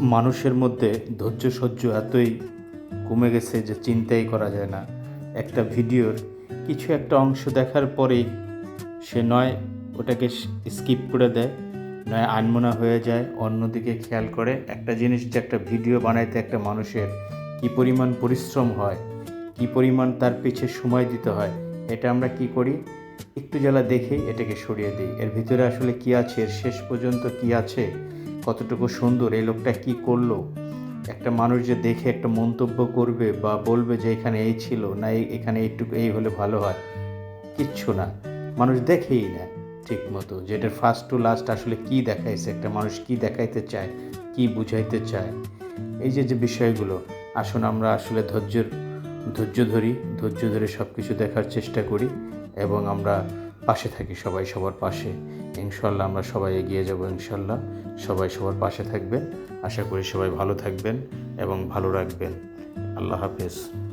মানুষের মধ্যে ধৈর্য সহ্য এতই কমে গেছে যে চিন্তাই করা যায় না। একটা ভিডিওর কিছু একটা অংশ দেখার পরেই সে নয়, ওটাকে স্কিপ করে দেয়, নয়, আনমনা হয়ে যায়, অন্যদিকে খেয়াল করে একটা জিনিস যে একটা ভিডিও বানাইতে একটা মানুষের কী পরিমাণ পরিশ্রম হয়, কী পরিমাণ তার পিছে সময় দিতে হয়, এটা আমরা কি করি? একটু জ্বালা দেখেই এটাকে সরিয়ে দিই। এর ভিতরে আসলে কি আছে? এর শেষ পর্যন্ত কি আছে? কতটুকু সুন্দর, এই লোকটা কি করল? একটা মানুষ যে দেখে একটা মন্তব্য করবে বা বলবে যে এখানে এই ছিল, না এখানে এইটুকু, এই হলে ভালো হয়, কিচ্ছু না। মানুষ দেখেই না ঠিক মতো যেটার ফার্স্ট টু লাস্ট আসলে কি দেখাইছে, একটা মানুষ কি দেখাইতে চায়, কি বুঝাইতে চায়। এই যে যে বিষয়গুলো, আসুন আমরা আসলে ধৈর্যের, ধৈর্য ধরি, ধৈর্য ধরে সব কিছু দেখার চেষ্টা করি এবং আমরা পাশে থাকি, সবাই সবার পাশে। ইনশাল্লাহ আমরা সবাই এগিয়ে যাব, ইনশাল্লাহ। সবাই সবার পাশে থাকবেন। আশা করি সবাই ভালো থাকবেন এবং ভালো রাখবেন। আল্লাহ হাফেজ।